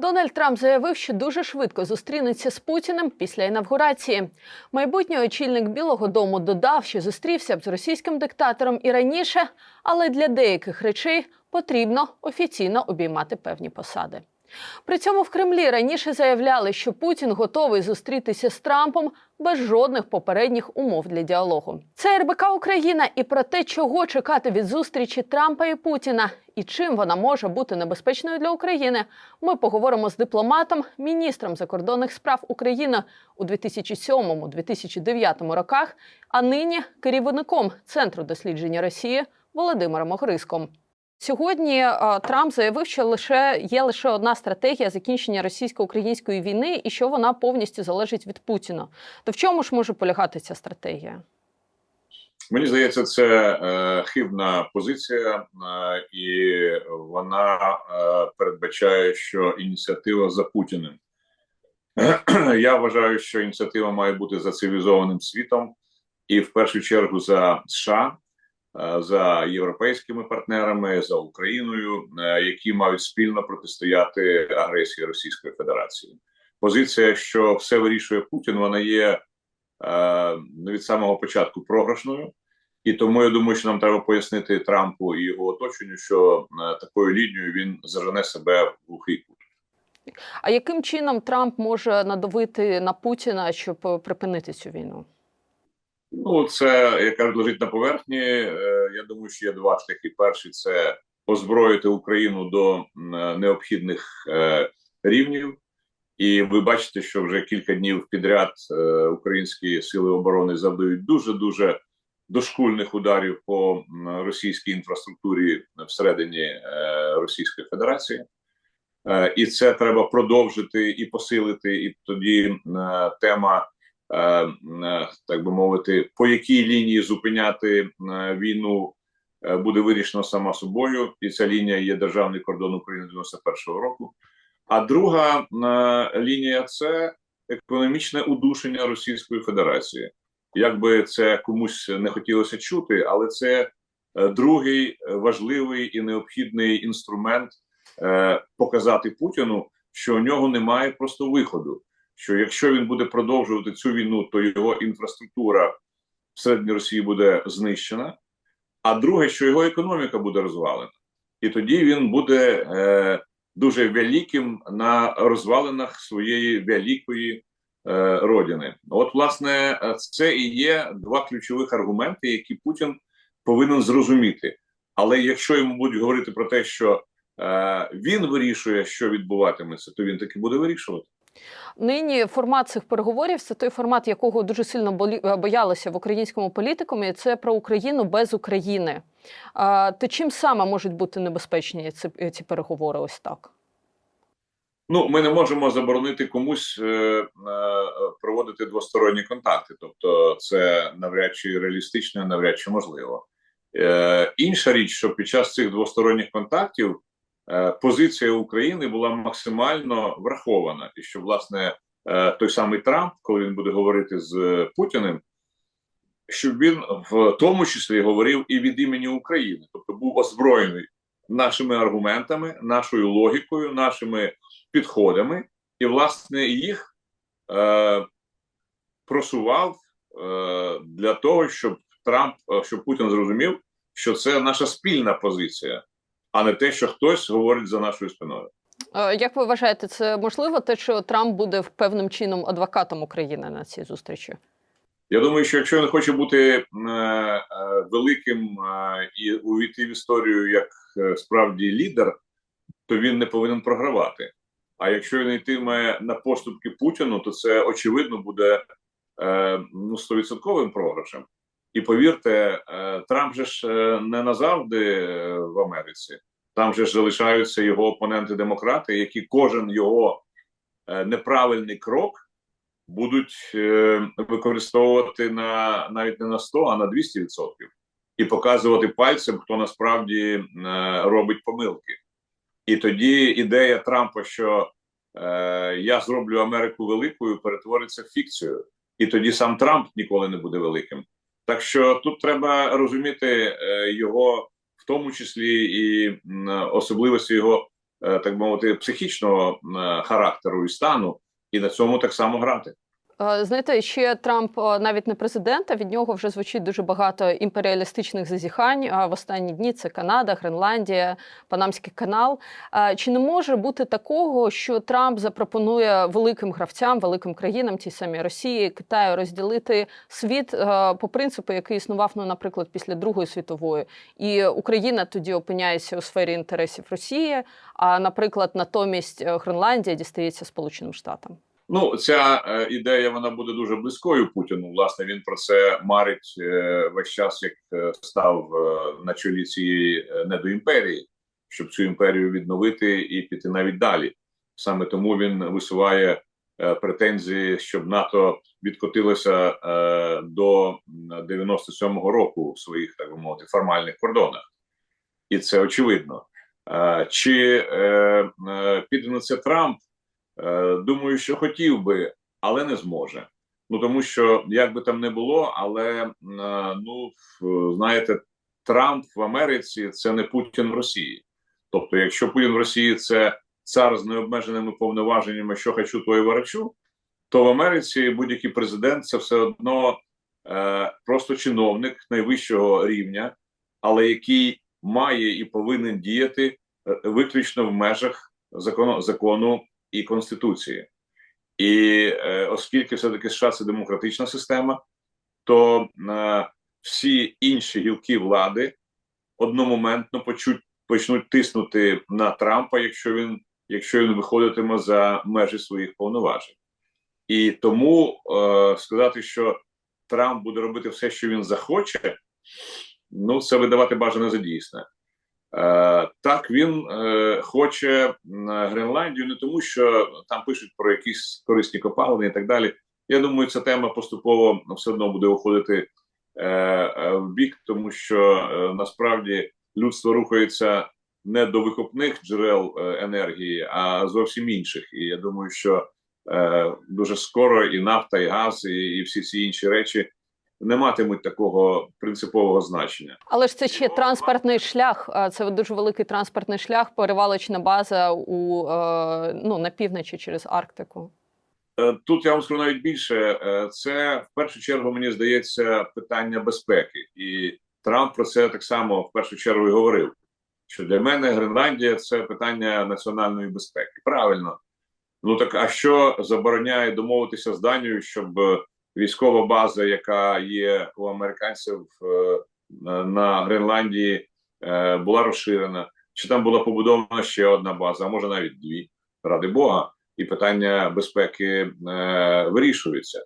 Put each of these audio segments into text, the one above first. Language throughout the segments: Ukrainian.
Дональд Трамп заявив, що дуже швидко зустрінеться з Путіним після інавгурації. Майбутній очільник Білого Дому додав, що зустрівся б з російським диктатором і раніше, але для деяких речей потрібно офіційно обіймати певні посади. При цьому в Кремлі раніше заявляли, що Путін готовий зустрітися з Трампом без жодних попередніх умов для діалогу. Це РБК Україна і про те, чого чекати від зустрічі Трампа і Путіна, і чим вона може бути небезпечною для України. Ми поговоримо з дипломатом, міністром закордонних справ України у 2007-2009 роках, а нині керівником Центру дослідження Росії Володимиром Огриском. Сьогодні е, Трамп заявив, що лише є лише одна стратегія закінчення російсько-української війни, і що вона повністю залежить від Путіна. То в чому ж може полягати ця стратегія? Мені здається, це е, хибна позиція, е, і вона е, передбачає, що ініціатива за Путіним. Я вважаю, що ініціатива має бути за цивілізованим світом, і в першу чергу за США, за європейськими партнерами, за Україною, е, які мають спільно протистояти агресії Російської Федерації. Позиція, що все вирішує Путін, вона є е, від самого початку програшною. І тому я думаю, що нам треба пояснити Трампу і його оточенню, що е, такою лінією він зажене себе в глухий кут. А яким чином Трамп може надавити на Путіна, щоб е, припинити цю війну? Ну, це яка лежить на поверхні. Е, Я думаю, що є два шляхи. Перший це озброїти Україну до необхідних е, рівнів. І ви бачите, що вже кілька днів підряд е, українські сили оборони завдають дуже дуже дошкульних ударів по російській інфраструктурі всередині е, Російської Федерації. Е, І це треба продовжити і посилити. І тоді е, тема, е, е, так би мовити, по якій лінії зупиняти е, війну е, буде вирішено сама собою. І ця лінія є державний кордон України 91-го року. А друга е, лінія це економічне удушення Російської Федерації. Як би це комусь не хотілося чути, але це е, другий е, важливий і необхідний інструмент е, показати Путіну, що у нього немає просто виходу. Що якщо він буде продовжувати цю війну, то його інфраструктура всередині Росії буде знищена. А друге, що його економіка буде розвалена, і тоді він буде е, дуже великим на розвалинах своєї великої е, родини. От, власне, це і є два ключових аргументи, які Путін повинен зрозуміти. Але якщо йому будуть говорити про те, що е, він вирішує, що відбуватиметься, то він таки буде вирішувати. Нині формат цих переговорів це той формат, якого дуже сильно боялися в українському політикумі. Це про Україну без України. То чим саме можуть бути небезпечні ці, ці переговори? Ось так. Ну, ми не можемо заборонити комусь е, е, проводити двосторонні контакти, тобто це навряд чи реалістично, навряд чи можливо. Е, інша річ, що під час цих двосторонніх контактів е, позиція України була максимально врахована, і що власне е, той самий Трамп, коли він буде говорити з Путіним, щоб він в тому числі говорив і від імені України, тобто був озброєний нашими аргументами, нашою логікою, нашими підходами, і власне їх е, просував е, для того, щоб Трамп, е, щоб Путін зрозумів, що це наша спільна позиція, а не те, що хтось говорить за нашою спиною. Е, Як ви вважаєте, це можливо те, що Трамп буде певним чином адвокатом України на цій зустрічі? Я думаю, що якщо він хоче бути е, е, великим і увійти в історію як справді лідер, то він не повинен програвати. А якщо він йтиме на поступки Путіну, то це очевидно буде ну, стовідсотковим програшем. І повірте, е, Трамп же ж е, не назавжди е, в Америці. Там же ж залишаються його опоненти-демократи, які кожен його неправильний крок будуть використовувати на навіть не на 100, а на 200% і показувати пальцем, хто насправді робить помилки. І тоді ідея Трампа, що я зроблю Америку великою, перетвориться в фікцію, і тоді сам Трамп ніколи не буде великим. Так що тут треба розуміти е, його, в тому числі і особливості його е, так мовити, психічного характеру і стану, і на цьому так само грати. Е, Знаєте, ще Трамп е, навіть не президент, а від нього вже звучить дуже багато імперіалістичних зазіхань. А в останні дні це Канада, Гренландія, Панамський канал. Е, Чи не може бути такого, що Трамп запропонує великим гравцям, великим країнам, тій самій Росії, Китаю, розділити світ по принципу, який існував, ну, наприклад, після Другої світової, і Україна тоді опиняється у сфері інтересів Росії, а, наприклад, натомість Гренландія дістається Сполученим Штатам? Ну, ця е, ідея вона буде дуже близькою Путіну. Власне, він про це марить е, весь час, як е, став на чолі цієї недоімперії, щоб цю імперію відновити і піти навіть далі. Саме тому він висуває претензії, щоб НАТО відкотилося до м, 97-го року в своїх так би мовити формальних кордонах, і це очевидно. Чи е, е, піде на це Трамп? Е, Думаю, що хотів би, але не зможе. Ну тому що як би там не було, але е, ну знаєте, Трамп в Америці це не Путін в Росії. Тобто, якщо Путін в Росії це цар з необмеженими повноваженнями, що хочу, то і ворочу, то в Америці будь-який президент це все одно е, просто чиновник найвищого рівня, але який має і повинен діяти е, виключно в межах закону, закону і конституції. І е, оскільки все-таки США це демократична система, то е, всі інші гілки влади одномоментно почуть, почнуть тиснути на Трампа, якщо він, якщо він виходитиме за межі своїх повноважень. І тому е, сказати, що Трамп буде робити все, що він захоче, ну це видавати бажане за дійсне. Так, він е, хоче Гренландію не тому, що там пишуть про якісь корисні копалини і так далі. Я думаю, ця тема поступово все одно буде уходити е, е, в бік, тому що е, насправді людство рухається не до викопних джерел е, енергії, а зовсім інших. І я думаю, що е, дуже скоро і нафта, і газ, і, і всі ці інші речі не матимуть такого принципового значення. Але ж це ще транспортний шлях. Це дуже великий транспортний шлях, перевалочна база у е, ну на півночі через Арктику. Е, Тут я вам скажу навіть більше. Е, Це в першу чергу мені здається питання безпеки, і Трамп про це так само в першу чергу і говорив. Що для мене Гренландія це питання національної безпеки. Правильно, ну так а що забороняє домовитися з Данією, щоб військова база, яка є у американців е, на- Гренландії, е, була розширена? Чи там була побудована ще одна база, а може навіть дві, ради Бога і питання безпеки е, вирішуються.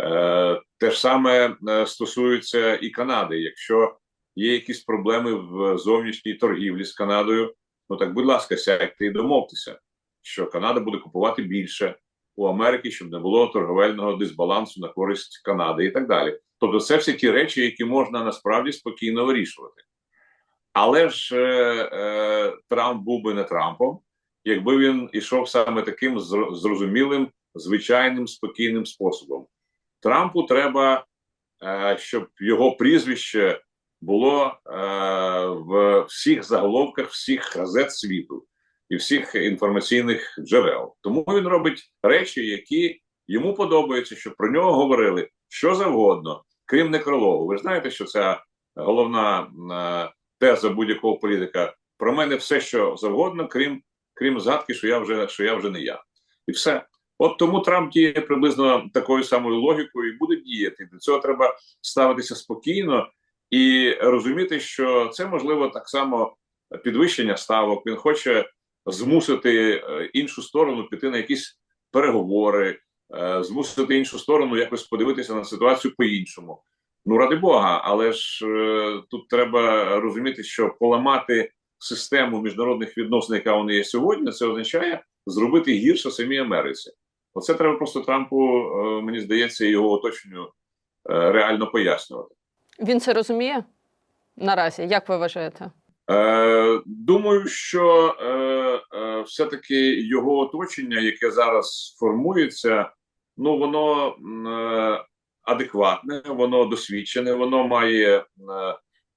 Е, те ж саме стосується і Канади. Якщо є якісь проблеми в зовнішній торгівлі з Канадою, ну так, будь ласка, сядьте і домовтеся, що Канада буде купувати більше у Америки, щоб не було торговельного дисбалансу на користь Канади і так далі. Тобто, це всі ті речі, які можна насправді спокійно вирішувати. Але ж е, е, Трамп був би не Трампом, якби він ішов саме таким зрозумілим, звичайним, спокійним способом. Трампу треба, е, щоб його прізвище було е, в всіх заголовках всіх газет світу і всіх інформаційних джерел. Тому він робить речі, які йому подобаються, щоб про нього говорили що завгодно, крім некрологу. Ви знаєте, що це головна е, теза будь-якого політика. Про мене все, що завгодно, крім крім згадки, що я вже що я вже не я, і все. От тому Трамп діє приблизно такою самою логікою і буде діяти. До цього треба ставитися спокійно і розуміти, що це можливо так само підвищення ставок. Він хоче змусити е, іншу сторону піти на якісь переговори, е, змусити іншу сторону якось подивитися на ситуацію по-іншому. Ну, ради Бога, але ж е, тут треба розуміти, що поламати систему міжнародних відносин, яка вона є сьогодні, це означає зробити гірше самій Америці. Оце треба просто Трампу, мені здається, його оточенню реально пояснювати. Він це розуміє наразі. Як ви вважаєте? Е, думаю, що е, е, все-таки його оточення, яке зараз формується, ну воно адекватне, воно досвідчене, воно має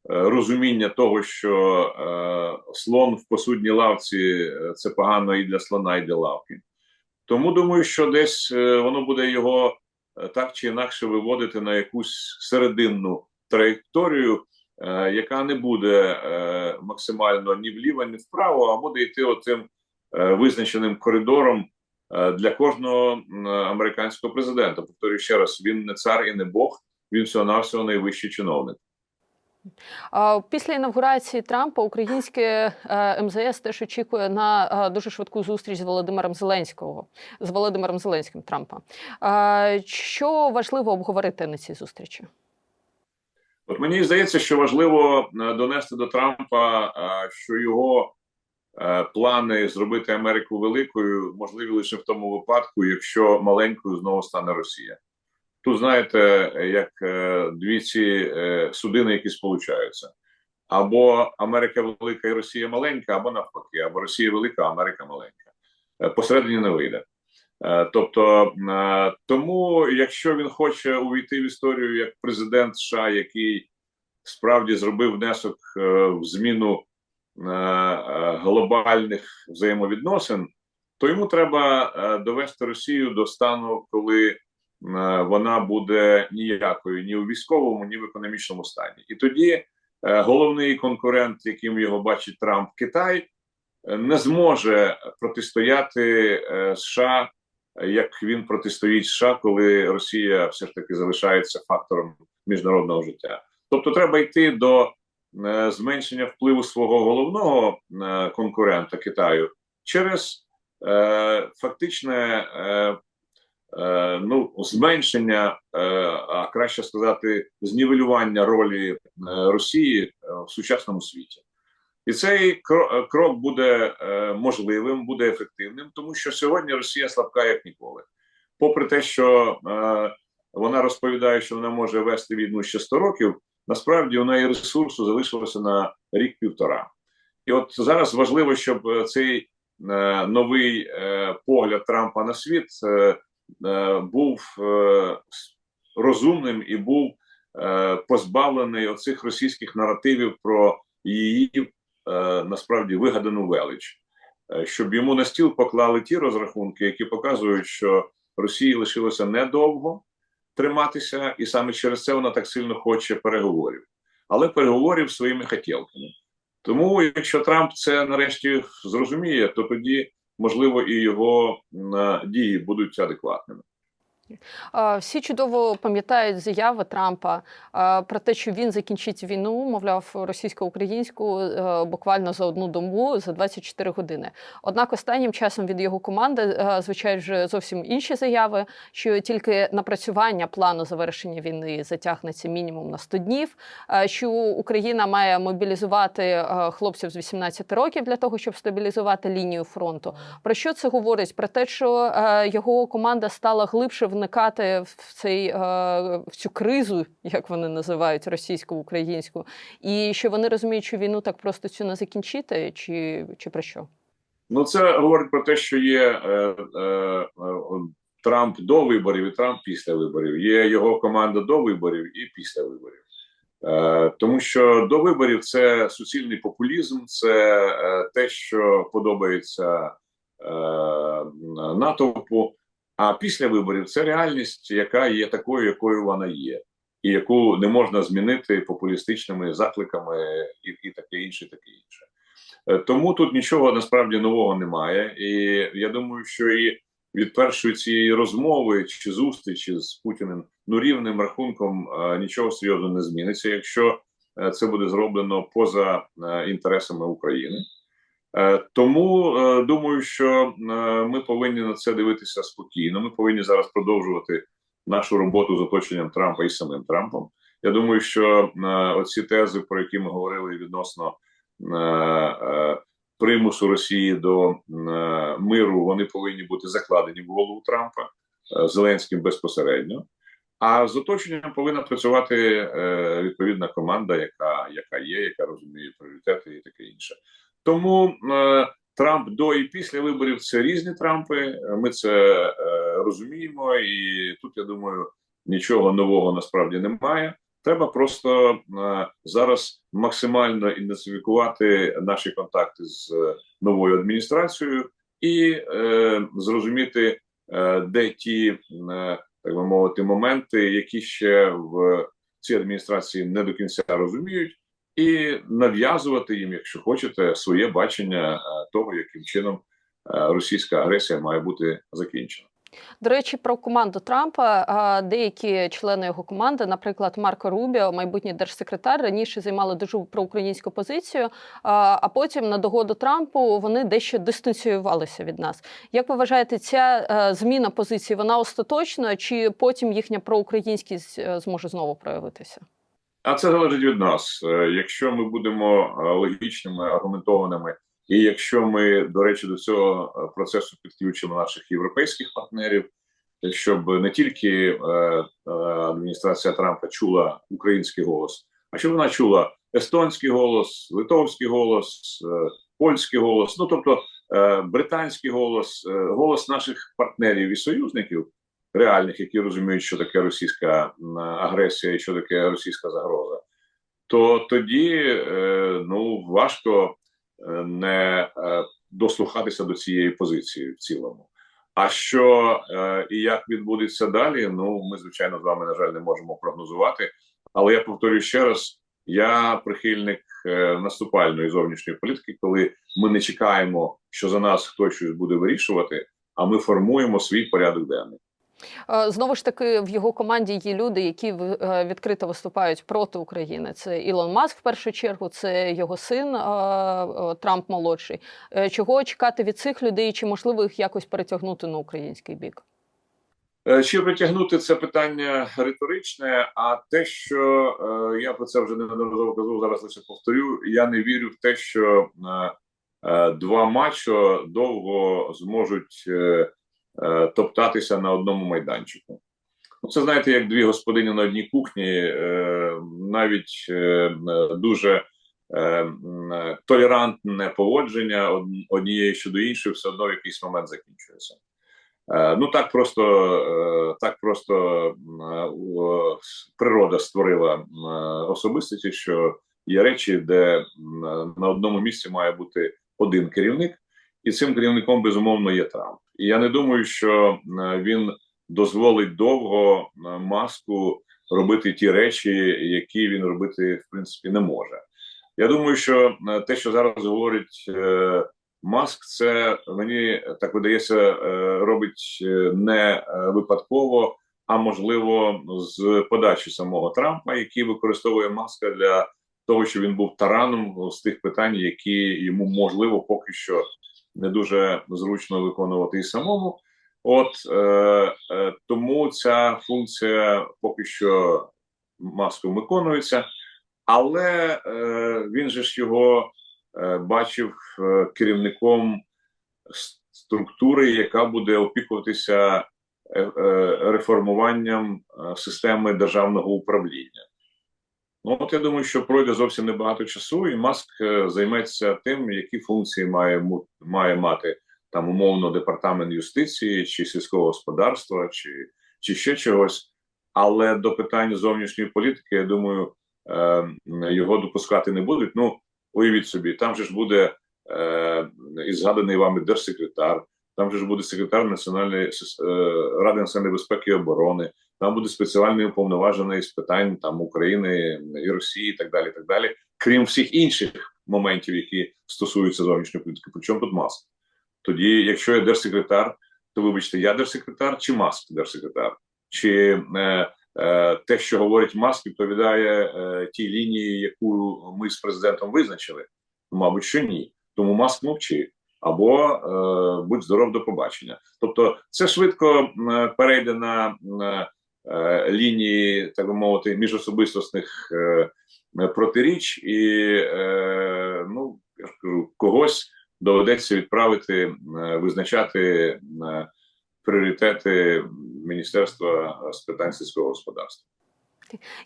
розуміння того, що слон в посудній лавці це погано і для слона, і для лавки. Тому думаю, що десь воно буде його так чи інакше виводити на якусь серединну траєкторію, яка не буде е, максимально ні вліво, ні вправо, а буде йти отим е, визначеним коридором е, для кожного американського президента. Повторюю ще раз: він не цар і не Бог, він всього навсього найвищий чиновник. Після інавгурації Трампа українське е, МЗС теж очікує на е, дуже швидку зустріч з Володимиром Зеленського з Володимиром Зеленським Трампа. Що важливо обговорити на цій зустрічі? От мені здається, що важливо е, донести до Трампа, е, що його е, плани зробити Америку великою можливі лише в тому випадку, якщо маленькою знову стане Росія. Тут знаєте, як дві ці судини, які сполучаються. Або Америка велика і Росія маленька, або навпаки, або Росія велика, а Америка маленька. Посередині не вийде. Е, Тобто, е, тому, якщо він хоче увійти в історію як президент США, який справді зробив внесок е, в зміну глобальних взаємовідносин, то йому треба довести Росію до стану, коли вона буде ніякою ні у військовому, ні в економічному стані. І тоді головний конкурент, яким його бачить Трамп, Китай, не зможе протистояти США, як він протистоїть США, коли Росія все ж таки залишається фактором міжнародного життя. Тобто, треба йти до е, зменшення впливу свого головного е, конкурента Китаю через е, фактичне е, е, ну, зменшення, е, а краще сказати, знівелювання ролі е, Росії в сучасному світі. І цей е, крок буде е, можливим, буде ефективним, тому що сьогодні Росія слабка як ніколи. Попри те, що е, вона розповідає, що вона може вести війну ще 100 років, насправді у неї ресурсу залишилося на рік-півтора. І от зараз важливо, щоб цей новий погляд Трампа на світ був розумним і був позбавлений оцих російських наративів про її насправді вигадану велич, Е, щоб йому на стіл поклали ті розрахунки, які показують, що Росії лишилося недовго триматися, і саме через це вона так сильно хоче переговорів, але переговорів своїми хотілками. Тому, якщо Трамп це нарешті зрозуміє, то тоді можливо і його м, дії будуть адекватними. Всі чудово пам'ятають заяви Трампа про те, що він закінчить війну, мовляв, російсько-українську е, буквально за одну добу, за 24 години. Однак останнім часом від його команди е, вже зовсім інші заяви, що тільки напрацювання плану завершення війни затягнеться мінімум на 100 днів, е, що Україна має мобілізувати хлопців з 18 років для того, щоб стабілізувати лінію фронту. Про що це говорить? Про те, що його команда стала глибше вникати в цей е, в цю кризу, як вони називають російсько-українську, і що вони розуміють, що війну так просто цю не закінчити, чи, чи про що? Ну, це говорить про те, що є е, е, е, Трамп до виборів і Трамп після виборів. Є його команда до виборів і після виборів. Е, тому що до виборів це суцільний популізм, це те, що подобається натовпу. А після виборів це реальність, яка є такою, якою вона є, і яку не можна змінити популістичними закликами, і, і таке інше, таке інше. Е, Тому тут нічого насправді нового немає. І я думаю, що і від першої цієї розмови чи зустрічі з Путіним ну рівним рахунком е, нічого серйозно не зміниться, якщо е, це буде зроблено поза інтересами України. Е, Тому е, думаю, що е, ми повинні на це дивитися спокійно. Ми повинні зараз продовжувати нашу роботу з оточенням Трампа і самим Трампом. Я думаю, що оці тези, про які ми говорили відносно примусу Росії до миру, вони повинні бути закладені в голову Трампа Зеленським безпосередньо. А з оточенням повинна працювати відповідна команда, яка, яка є, яка розуміє пріоритети і таке інше. Тому е, Трамп до і після виборів це різні Трампи. Ми це е, розуміємо, і тут я думаю, нічого нового насправді немає. Треба просто е, зараз максимально інтенсифікувати наші контакти з е, новою адміністрацією і е, зрозуміти, е, де ті, е, так би мовити, моменти, які ще в цій адміністрації не до кінця розуміють, і нав'язувати їм, якщо хочете, своє бачення е, того, яким чином е, російська агресія має бути закінчена. До речі, про команду Трампа деякі члени його команди, наприклад, Марко Рубіо, майбутній держсекретар, раніше займали дуже проукраїнську позицію. А, потім на догоду Трампу вони дещо дистанціювалися від нас. Як ви вважаєте, ця е, зміна позиції вона остаточна, чи потім їхня проукраїнськість е, зможе знову проявитися? А це залежить від нас. Е, Якщо ми будемо е, логічними, аргументованими, і якщо ми, до речі, до цього е, процесу підключимо наших європейських партнерів, щоб не тільки адміністрація Трампа чула український голос, а щоб вона чула естонський голос, литовський голос, польський голос, ну тобто британський голос, голос наших партнерів і союзників реальних, які розуміють, що таке російська агресія і що таке російська загроза, то тоді е, ну важко е, не е, дослухатися до цієї позиції в цілому. А що і як відбудеться далі? Ну ми звичайно з вами на жаль не можемо прогнозувати. Але я повторюю ще раз: я прихильник наступальної зовнішньої політики, коли ми не чекаємо, що за нас хтось щось буде вирішувати, а ми формуємо свій порядок денний. Е, Знову ж таки, в його команді є люди, які е, відкрито виступають проти України. Це Ілон Маск в першу чергу, це його син е, Трамп молодший. Чого чекати від цих людей? Чи можливо їх якось перетягнути на український бік? Чи притягнути це питання риторичне? А те, що я про це вже неодноразово казав, зараз лише повторю. Я не вірю в те, що два мачо довго зможуть топтатися на одному майданчику. Ну, це знаєте, як дві господині на одній кухні, е, навіть е, е, дуже е, е, толерантне поводження однієї щодо іншої, все одно в якийсь момент закінчується. Е, Ну так просто е, так просто е, природа створила е, особистості, що є речі, де на одному місці має бути один керівник, і цим керівником безумовно є Трамп. І я не думаю, що е, він дозволить довго е, маску робити ті речі, які він робити в принципі не може. Я думаю, що е, те, що зараз говорить Маск, це мені так видається, робить не випадково, а можливо, з подачі самого Трампа, який використовує маска для того, щоб він був тараном з тих питань, які йому можливо поки що не дуже зручно виконувати і самому. От е, е, тому ця функція поки що маском виконується, але е, він же ж його е, бачив е, керівником структури, яка буде опікуватися е, е, реформуванням системи державного управління. Ну, от я думаю, що пройде зовсім небагато часу, і Маск е, займеться тим, які функції має, має мати там умовно департамент юстиції, чи сільського господарства, чи, чи ще чогось. Але до питань зовнішньої політики, я думаю, е, його допускати не будуть. Ну, уявіть собі, там же ж буде е, і згаданий вами держсекретар, там же ж буде секретар Національної Ради національної безпеки і оборони, там буде спеціальний уповноважений з питань там України і Росії, і так далі. і так далі, крім всіх інших моментів, які стосуються зовнішньої політики. Причому тут Маск? Тоді, якщо я держсекретар, то вибачте, я держсекретар чи Маск держсекретар? Чи е, е, те, що говорить Маск, відповідає е, тій лінії, яку ми з президентом визначили? Мабуть, що ні. Тому Маск мовчить. Або е, будь здоров до побачення. Тобто, це швидко е, перейде на е, лінії, так би мовити, міжособистісних е, протиріч, і е, ну я ж кажу, когось доведеться відправити е, визначати е, пріоритети Міністерства з питань сільського господарства.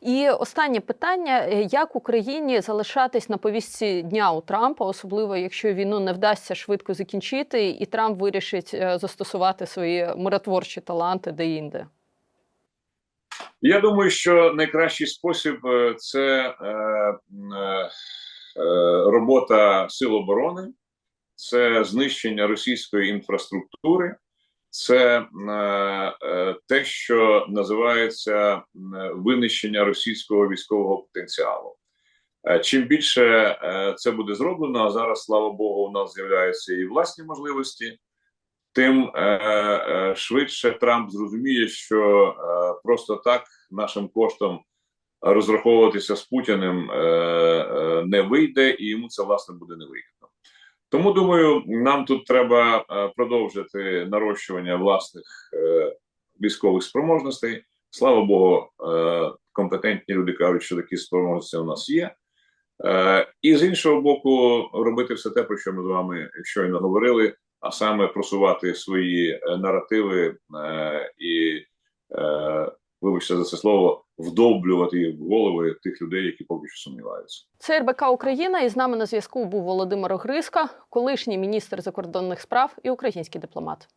І останнє питання: Е, як Україні залишатись на повістці дня у Трампа, особливо якщо війну не вдасться швидко закінчити, і Трамп вирішить е, застосувати свої миротворчі таланти де-інде? Я думаю, що найкращий спосіб е, це е, е, е, робота сил оборони, це знищення російської інфраструктури, це е, е, те, що називається винищення російського військового потенціалу. Чим більше це буде зроблено, а зараз, слава Богу, у нас з'являються і власні можливості, тим е, е, швидше Трамп зрозуміє, що е, просто так нашим коштом розраховуватися з Путіним не вийде, і йому це власне буде невигідно. Тому думаю, нам тут треба продовжити нарощування власних військових спроможностей. Слава Богу, компетентні люди кажуть, що такі спроможності у нас є. І з іншого боку, робити все те, про що ми з вами щойно говорили, а саме просувати свої е, наративи е, і, е, вибачте за це слово, вдовблювати в голови тих людей, які поки що сумніваються. Це РБК Україна, і з нами на зв'язку був Володимир Огриска, колишній міністр закордонних справ і український дипломат.